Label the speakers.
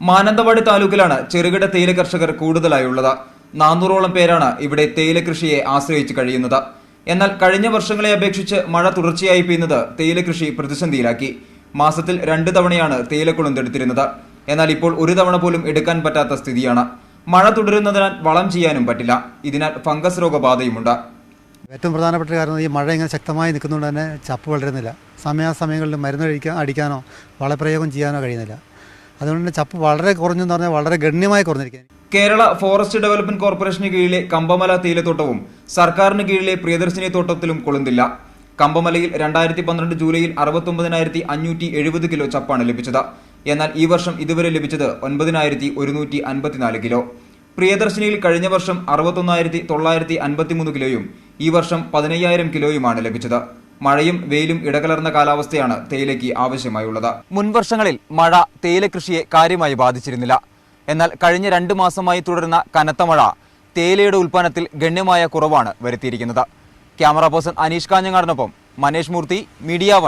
Speaker 1: മാനന്തവാടി താലൂക്കിലാണ് ചെറുകിട തേയില കർഷകർ കൂടുതലായുള്ളത്. നാനൂറോളം പേരാണ് ഇവിടെ തേയില കൃഷിയെ ആശ്രയിച്ച് കഴിയുന്നത്. എന്നാൽ കഴിഞ്ഞ വർഷങ്ങളെ അപേക്ഷിച്ച് മഴ തുടർച്ചയായി പെയ്യുന്നത് തേയില കൃഷി പ്രതിസന്ധിയിലാക്കി. മാസത്തിൽ രണ്ട് തവണയാണ് തേയിലക്കുളം എടുത്തിരുന്നത് എന്നാൽ ഇപ്പോൾ ഒരു തവണ പോലും എടുക്കാൻ പറ്റാത്ത സ്ഥിതിയാണ്. മഴ തുടരുന്നതിനാൽ വളം ചെയ്യാനും പറ്റില്ല. ഇതിനാൽ ഫംഗസ് രോഗബാധയുമുണ്ട്.
Speaker 2: ഏറ്റവും പ്രധാനപ്പെട്ട കാരണം ഈ മഴ ഇങ്ങനെ ശക്തമായി നിൽക്കുന്നതുകൊണ്ട് തന്നെ ചപ്പ് വളരുന്നില്ല. സമയാസമയങ്ങളിൽ മരുന്ന് കഴിക്കാൻ അടിക്കാനോ വളപ്രയോഗം ചെയ്യാനോ കഴിയുന്നില്ല. അതുകൊണ്ട് തന്നെ ചപ്പ് വളരെ കുറഞ്ഞെന്ന് പറഞ്ഞാൽ വളരെ ഗണ്യമായി കുറഞ്ഞിരിക്കുകയാണ്
Speaker 1: കേരള ഫോറസ്റ്റ് ഡെവലപ്മെന്റ് കോർപ്പറേഷന് കീഴിലെ കമ്പമല തേയിലത്തോട്ടവും സർക്കാരിന് കീഴിലെ പ്രിയദർശിനി തോട്ടത്തിലും കൊളുന്തില്ല. കമ്പമലയിൽ രണ്ടായിരത്തി പന്ത്രണ്ട് ജൂലൈയിൽ അറുപത്തൊമ്പതിനായിരത്തി അഞ്ഞൂറ്റി എഴുപത് കിലോ ചപ്പാണ് ലഭിച്ചത്. എന്നാൽ ഈ വർഷം ഇതുവരെ ലഭിച്ചത് ഒൻപതിനായിരത്തി ഒരുന്നൂറ്റി അൻപത്തിനാല് കിലോ. പ്രിയദർശിനിയിൽ കഴിഞ്ഞ വർഷം അറുപത്തൊന്നായിരത്തി തൊള്ളായിരത്തി അൻപത്തിമൂന്ന് കിലോയും ഈ വർഷം പതിനയ്യായിരം കിലോയുമാണ് ലഭിച്ചത്. മഴയും വെയിലും ഇടകലർന്ന കാലാവസ്ഥയാണ് തേയിലയ്ക്ക് ആവശ്യമായുള്ളത്. മുൻവർഷങ്ങളിൽ മഴ തേയില കൃഷിയെ കാര്യമായി ബാധിച്ചിരുന്നില്ല. എന്നാൽ കഴിഞ്ഞ രണ്ട് മാസമായി തുടരുന്ന കനത്ത മഴ തേയിലയുടെ ഉൽപ്പാദനത്തിൽ ഗണ്യമായ കുറവാണ് വരുത്തിയിരിക്കുന്നത്. ക്യാമറ പേഴ്സൺ അനീഷ് കാഞ്ഞങ്ങാടിനൊപ്പം മനേഷ് മൂർത്തി മീഡിയ വൺ.